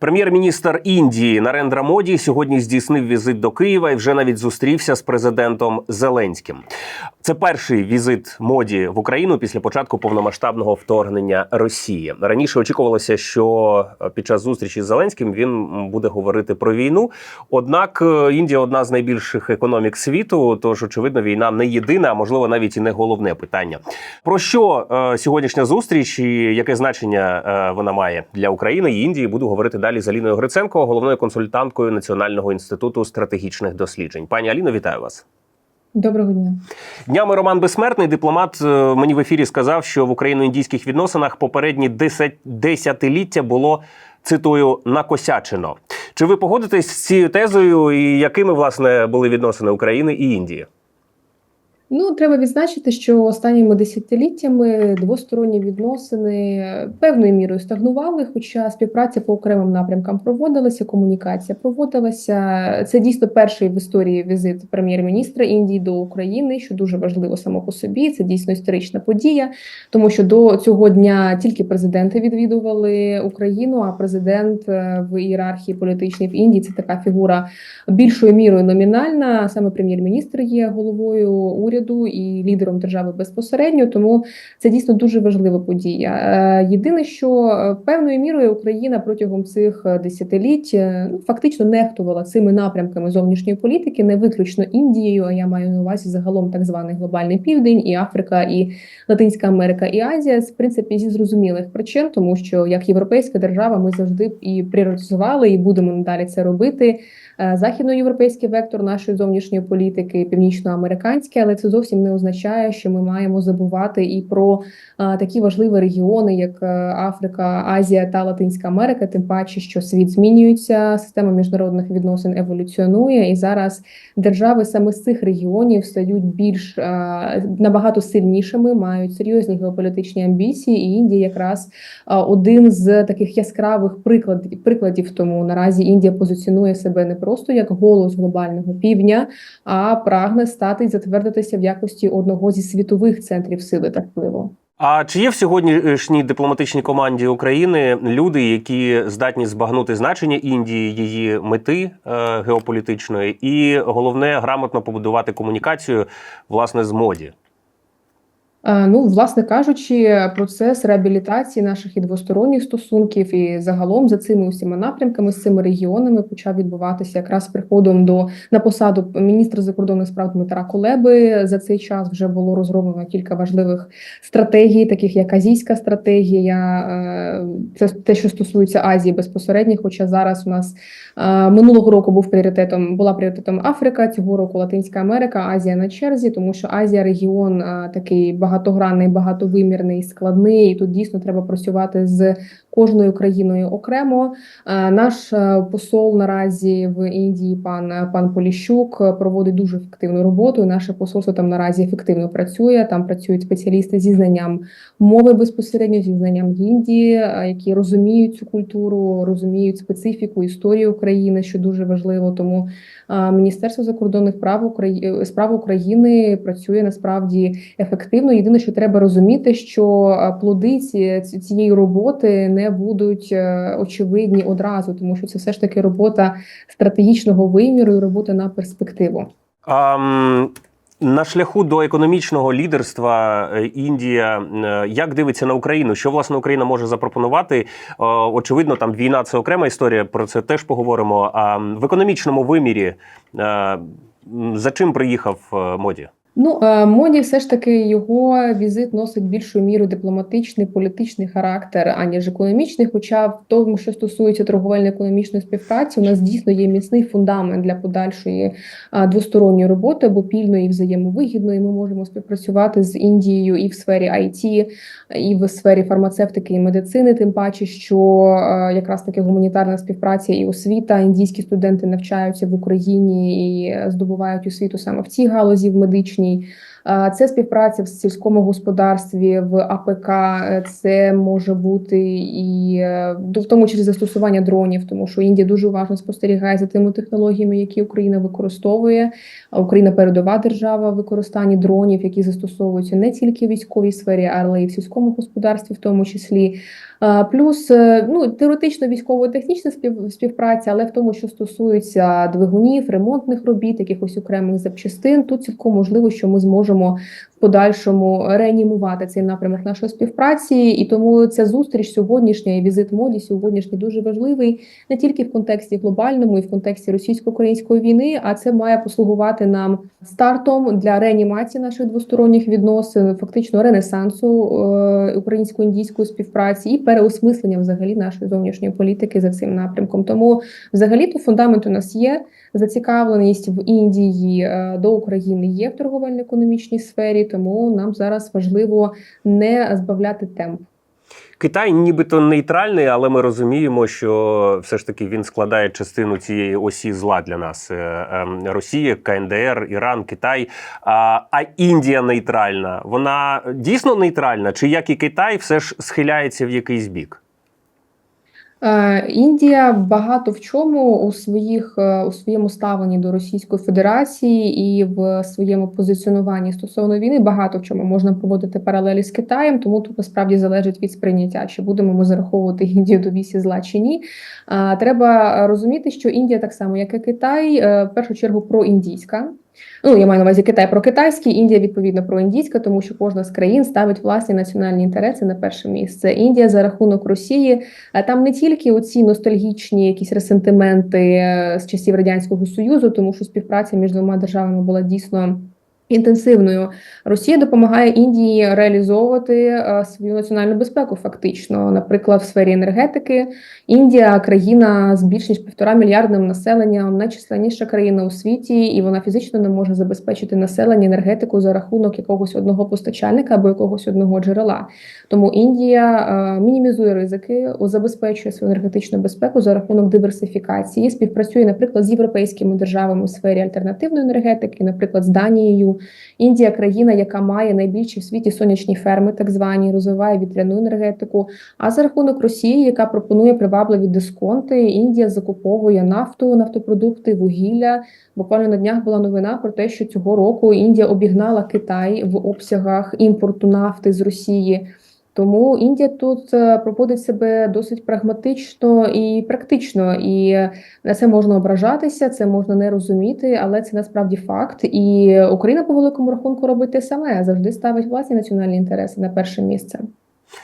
Прем'єр-міністр Індії Нарендра Моді сьогодні здійснив візит до Києва і вже навіть зустрівся з президентом Зеленським. Це перший візит моді в Україну після початку повномасштабного вторгнення Росії. Раніше очікувалося, що під час зустрічі з Зеленським він буде говорити про війну. Однак е, Індія одна з найбільших економік світу. Тож, очевидно, війна не єдина, а можливо навіть і не головне питання. Про що е, сьогоднішня зустріч і яке значення е, вона має для України і Індії? Буду говорити далі з Аліною Гриценко, головною консультанткою Національного інституту стратегічних досліджень. Пані Аліно, вітаю вас. Доброго дня. Днями Роман Безсмертний, дипломат, е, мені в ефірі сказав, що в україно-індійських відносинах попередні десятиліття було цитую накосячено. Чи ви погодитесь з цією тезою, і якими власне були відносини України і Індії? Ну, треба відзначити, що останніми десятиліттями двосторонні відносини певною мірою стагнували, хоча співпраця по окремим напрямкам проводилася, комунікація проводилася. Це дійсно перший в історії візит прем'єр-міністра Індії до України, що дуже важливо само по собі. Це дійсно історична подія, тому що до цього дня тільки президенти відвідували Україну, а президент е, в ієрархії політичній в Індії це така фігура більшою мірою номінальна. Саме прем'єр-міністр є головою уряду і лідером держави безпосередньо. Тому це дійсно дуже важлива подія. Е, Єдине, що е, певною мірою Україна протягом цих е, десятиліть ну, фактично нехтувала цими напрямками зовнішньої політики, не виключно Індією. А я маю на увазі загалом так званий глобальний південь, і Африка, і Латинська Америка, і Азія. В принципі, зі зрозумілих причин, тому що як європейська держава ми завжди і пріоритизували, і будемо надалі це робити. Західноєвропейський вектор нашої зовнішньої політики, північноамериканський, але це зовсім не означає, що ми маємо забувати і про е, такі важливі регіони, як е, Африка, Азія та Латинська Америка. Тим паче, що світ змінюється, система міжнародних відносин еволюціонує, і зараз держави саме з цих регіонів стають більш е, набагато сильнішими, мають серйозні геополітичні амбіції. І Індія якраз один з таких яскравих прикладів прикладів. Тому наразі Індія позиціонує себе не просто як голос глобального півдня, а прагне стати і затвердитися в якості одного зі світових центрів сили та впливу. А чи є в сьогоднішній дипломатичній команді України люди, які здатні збагнути значення Індії, її мети е, геополітичної, і головне грамотно побудувати комунікацію власне з моді? Е, Ну, власне кажучи, процес реабілітації наших і двосторонніх стосунків, і загалом за цими усіма напрямками, з цими регіонами почав відбуватися якраз приходом до на посаду міністра закордонних справ Дмитра Колеби. За цей час вже було розроблено кілька важливих стратегій, таких як азійська стратегія. е, Це те, що стосується Азії безпосередньо. Хоча зараз у нас е, минулого року був пріоритетом, була пріоритетом Африка, цього року Латинська Америка, Азія на черзі, тому що Азія регіон такий багатогранний, багатовимірний, складний. І тут дійсно треба працювати з кожною країною окремо. Е, Наш е, посол наразі в Індії, пан пан Поліщук, е, проводить дуже ефективну роботу. Наше посольство там наразі ефективно працює. Там працюють спеціалісти зі знанням мови безпосередньо, зі знанням Індії, які розуміють цю культуру, розуміють специфіку історію України, що дуже важливо. Тому Міністерство закордонних прав України справ України працює насправді ефективно. Єдине, що треба розуміти, що е, плоди ці- ці- цієї роботи не будуть е, очевидні одразу, тому що це все ж таки робота стратегічного виміру і робота на перспективу. А, на шляху до економічного лідерства е, Індія як дивиться на Україну? Що власне Україна може запропонувати? Очевидно, там війна це окрема історія. Про це теж поговоримо. А в економічному вимірі за чим приїхав моді? Ну, е, моді все ж таки його візит носить більшою мірою дипломатичний, політичний характер, аніж економічний. Хоча в тому, що стосується торговельно-економічної співпраці, у нас дійсно є міцний фундамент для подальшої е, двосторонньої роботи, або пільної і взаємовигідної. Ми можемо співпрацювати з Індією і в сфері IT, і в сфері фармацевтики і медицини. Тим паче, що е, якраз таки гуманітарна співпраця і освіта. Індійські студенти навчаються в Україні і здобувають освіту саме в цій галузі в медичній. Е, Це співпраця в сільському господарстві, в АПК. е, Це може бути і е, в тому числі застосування дронів, тому що Індія дуже уважно спостерігає за тими технологіями, які Україна використовує. Україна передова держава в використанні дронів, які застосовуються не тільки в військовій сфері, але й в сільському господарстві, в тому числі. Плюс е, ну, теоретично військово-технічна спів, співпраця, але в тому, що стосується двигунів, ремонтних робіт, якихось окремих запчастин, тут цілком можливо, що ми зможемо в подальшому реанімувати цей напрямок нашої співпраці. І тому ця зустріч сьогоднішня і візит моді сьогоднішній дуже важливий не тільки в контексті глобальному і в контексті російсько-української війни, а це має послугувати нам стартом для реанімації наших двосторонніх відносин, фактично ренесансу е, українсько-індійської співпраці і переосмислення взагалі нашої зовнішньої політики за цим напрямком. Тому взагалі то фундамент у нас є. Зацікавленість в Індії е, до України є в торговельно-економічній сфері, тому нам зараз важливо не збавляти темп. Китай нібито нейтральний, але ми розуміємо, що все ж таки він складає частину цієї осі зла для нас: Е, ем, Росія, КНДР, Іран, Китай. А, а Індія нейтральна. Вона дійсно нейтральна, чи як і Китай, все ж схиляється в якийсь бік? Е, Індія багато в чому у своїх е, у своєму ставленні до Російської Федерації і в своєму позиціонуванні стосовно війни багато в чому можна проводити паралелі з Китаєм, тому тут насправді залежить від сприйняття, чи будемо ми зараховувати Індію до вісі зла чи ні. Треба розуміти, що Індія так само, як і Китай, е, в першу чергу проіндійська. Ну, я маю на увазі Китай про китайський, Індія відповідно про індійська, тому що кожна з країн ставить власні національні інтереси на перше місце. Індія за рахунок Росії, а там не тільки оці ностальгічні якісь ресентименти е, з часів радянського союзу, тому що співпраця між двома державами була дійсно. Інтенсивною Росія допомагає Індії реалізовувати е, свою національну безпеку. Фактично, наприклад, в сфері енергетики Індія країна з більш ніж півтора мільярдним населенням, найчисленніша країна у світі, і вона фізично не може забезпечити населення енергетику за рахунок якогось одного постачальника або якогось одного джерела. Тому Індія е, мінімізує ризики, забезпечує свою енергетичну безпеку за рахунок диверсифікації, співпрацює, наприклад, з європейськими державами у сфері альтернативної енергетики, наприклад, з Данією. Індія країна, яка має найбільші в світі сонячні ферми, так звані, розвиває вітряну енергетику. А за рахунок Росії, яка пропонує привабливі дисконти, Індія закуповує нафту, нафтопродукти, вугілля. Буквально на днях була новина про те, що цього року Індія обігнала Китай в обсягах імпорту нафти з Росії. Тому Індія тут е, проводить себе досить прагматично і практично, і на це можна ображатися, це можна не розуміти, але це насправді факт. І Україна по великому рахунку робить те саме, завжди ставить власні національні інтереси на перше місце.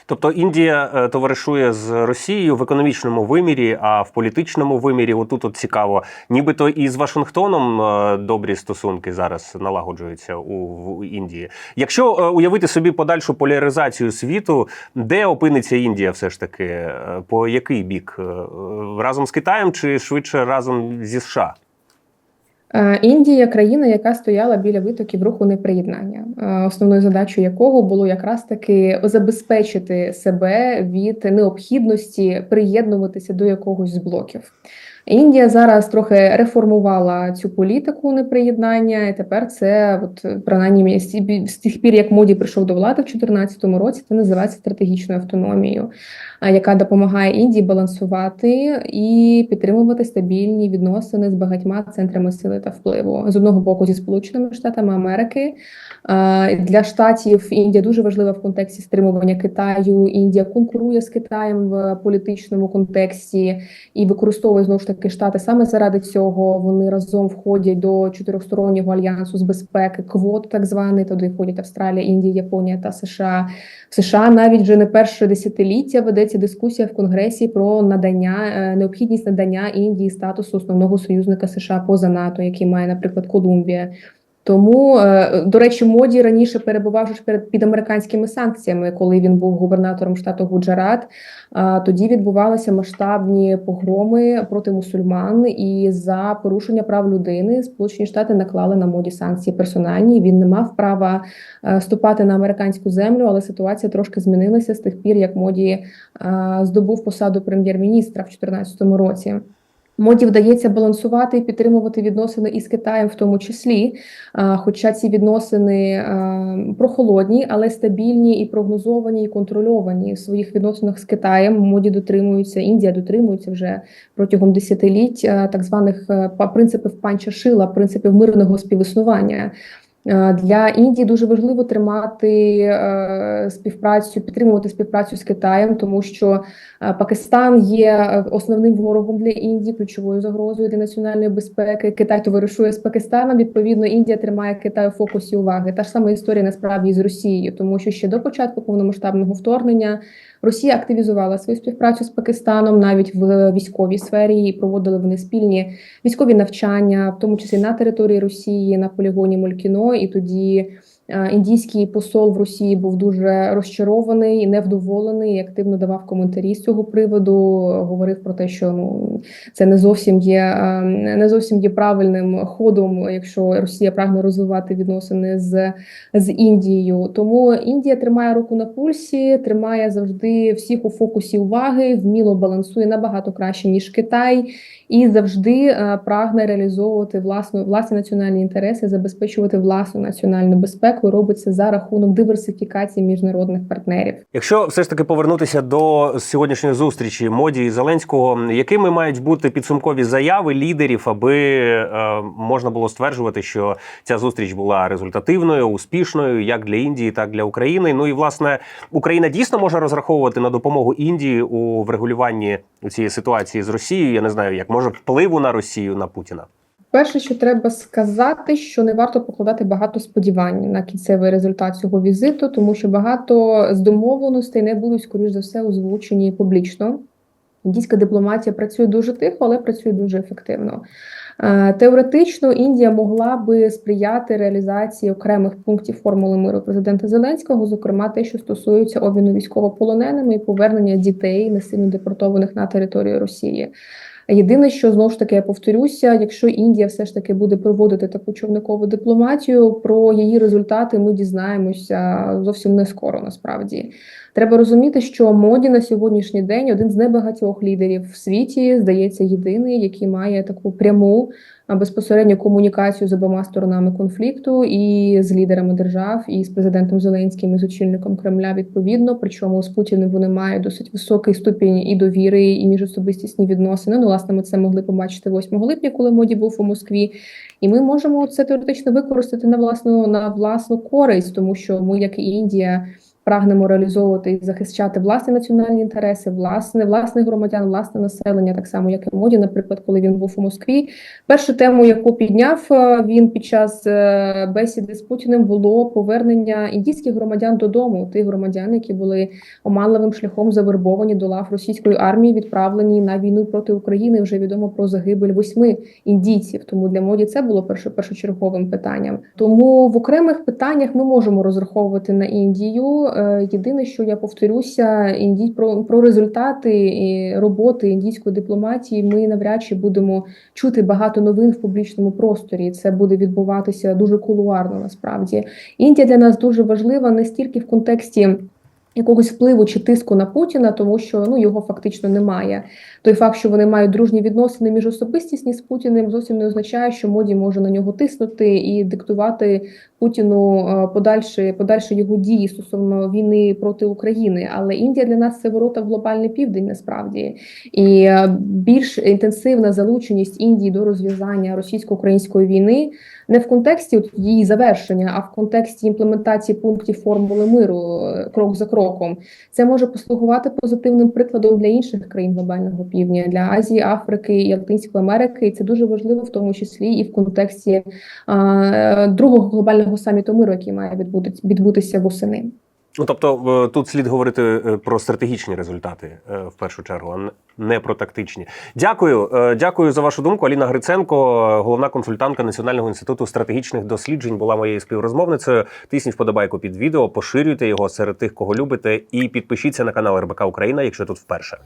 Тобто Індія е, товаришує з Росією в економічному вимірі, а в політичному вимірі, отут от цікаво, нібито і з Вашингтоном е, добрі стосунки зараз налагоджуються у Індії. Якщо е, уявити собі подальшу поляризацію світу, де опиниться Індія, все ж таки, по який бік разом з Китаєм чи швидше разом зі США? Е, Індія країна, яка стояла біля витоків руху неприєднання, е, основною задачою якого було якраз таки забезпечити себе від необхідності приєднутися до якогось з блоків. Індія зараз трохи реформувала цю політику неприєднання, і тепер це, от принаймні, з тих пір, як моді прийшов до влади в 2014 році, це називається стратегічною автономією, яка допомагає Індії балансувати і підтримувати стабільні відносини з багатьма центрами сили та впливу. З одного боку, зі Сполученими Штатами Америки. Для штатів Індія дуже важлива в контексті стримування Китаю. Індія конкурує з Китаєм в політичному контексті і використовує знову ж таки штати саме заради цього. Вони разом входять до чотирьохстороннього альянсу з безпеки, квот так званий. Туди входять Австралія, Індія, Японія та США. В США навіть вже не перше десятиліття ведеться дискусія в Конгресі про надання е, необхідність надання Індії статусу основного союзника США поза НАТО, який має, наприклад, Колумбія. Тому, е, до речі, моді раніше перебував перед під американськими санкціями, коли він був губернатором штату Гуджарат. Тоді відбувалися масштабні погроми проти мусульман, і за порушення прав людини Сполучені Штати наклали на моді санкції персональні. Він не мав права е, ступати на американську землю, але ситуація трошки змінилася з тих пір, як моді е, здобув посаду прем'єр-міністра в 2014 році. Моді вдається балансувати і підтримувати відносини із Китаєм, в тому числі. Хоча ці відносини прохолодні, але стабільні і прогнозовані, і контрольовані в своїх відносинах з Китаєм. Моді дотримуються, Індія дотримується вже протягом десятиліть так званих па- принципів панчашила, принципів мирного співіснування. Е, Для Індії дуже важливо тримати е, співпрацю, підтримувати співпрацю з Китаєм, тому що е, Пакистан є основним ворогом для Індії, ключовою загрозою для національної безпеки. Китай товаришує з Пакистаном. Відповідно, Індія тримає Китай у фокусі уваги. Та ж сама історія насправді з Росією, тому що ще до початку повномасштабного вторгнення Росія активізувала свою співпрацю з Пакистаном навіть в військовій сфері. І проводили вони спільні військові навчання, в тому числі на території Росії, на полігоні Молькіно. І тоді е, індійський посол в Росії був дуже розчарований невдоволений, і активно давав коментарі з цього приводу. Говорив про те, що ну це не зовсім є е, не зовсім є правильним ходом, якщо Росія прагне розвивати відносини з, з Індією. Тому Індія тримає руку на пульсі, тримає завжди всіх у фокусі уваги, вміло балансує набагато краще ніж Китай і завжди е, прагне реалізовувати власну власні національні інтереси, забезпечувати власну національну безпеку. і Робить це за рахунок диверсифікації міжнародних партнерів. Якщо все ж таки повернутися до сьогоднішньої зустрічі моді і Зеленського, якими мають бути підсумкові заяви лідерів, аби е, можна було стверджувати, що ця зустріч була результативною, успішною, як для Індії, так і для України. Ну і власне Україна дійсно може розраховувати на допомогу Індії у врегулюванні цієї ситуації з Росією. Я не знаю, як може впливу на Росію на Путіна. Перше, що треба сказати, що не варто покладати багато сподівань на кінцевий результат цього візиту, тому що багато з домовленостей не будуть, скоріш за все, озвучені публічно. Індійська дипломатія працює дуже тихо, але працює дуже ефективно. Е, Теоретично Індія могла би сприяти реалізації окремих пунктів формули миру президента Зеленського, зокрема те, що стосується обміну військовополоненими і повернення дітей насильно депортованих на територію Росії. Єдине, що знову ж таки я повторюся, якщо Індія все ж таки буде проводити таку човникову дипломатію, про її результати ми дізнаємося зовсім не скоро. Насправді треба розуміти, що моді на сьогоднішній день один з небагатьох лідерів в світі, здається, єдиний, який має таку пряму безпосередню комунікацію з обома сторонами конфлікту і з лідерами держав, і з президентом Зеленським, і з очільником Кремля відповідно. Причому з Путіним вони мають досить високий ступінь і довіри, і міжособистісні відносини. Ну, власне, ми це могли побачити 8 липня, коли моді був у Москві. І ми можемо це теоретично використати на власну на власну користь, тому що ми, як і Індія. Прагнемо реалізовувати і захищати власні національні інтереси, власне, власних громадян, власне населення, так само як і моді, наприклад, коли він був у Москві. Першу тему, яку підняв е, він під час е, бесіди з Путіним, було повернення індійських громадян додому, тих громадян, які були оманливим шляхом завербовані до лав російської армії, відправлені на війну проти України. Вже відомо про загибель восьми індійців. Тому для моді це було першо першочерговим питанням. Тому в окремих питаннях ми можемо розраховувати на Індію. Е, Єдине, що я повторюся, індій про, про результати роботи індійської дипломатії. Ми навряд чи будемо чути багато новин в публічному просторі. Це буде відбуватися дуже кулуарно. Насправді Індія для нас дуже важлива не стільки в контексті. Якогось впливу чи тиску на Путіна, тому що ну його фактично немає. Той факт, що вони мають дружні відносини між особистісні з Путіним, зовсім не означає, що моді може на нього тиснути і диктувати Путіну е, подальші подальші його дії стосовно війни проти України. Але Індія для нас це ворота в глобальний південь, насправді, і е, більш інтенсивна залученість Індії до розв'язання російсько-української війни не в контексті її завершення, а в контексті імплементації пунктів формули миру е, крок за кроком. Це може послугувати позитивним прикладом для інших країн глобального півдня, для Азії, Африки і Латинської Америки. І це дуже важливо, в тому числі і в контексті а, другого глобального саміту миру, який має відбутися восени. Ну тобто е, тут слід говорити е, про стратегічні результати е, в першу чергу, а не про тактичні. Дякую, дякую за вашу думку. Аліна Гриценко, головна консультантка Національного інституту стратегічних досліджень, була моєю співрозмовницею. Тисніть вподобайку під відео, поширюйте його серед тих, кого любите, і підпишіться на канал РБК Україна, якщо тут вперше.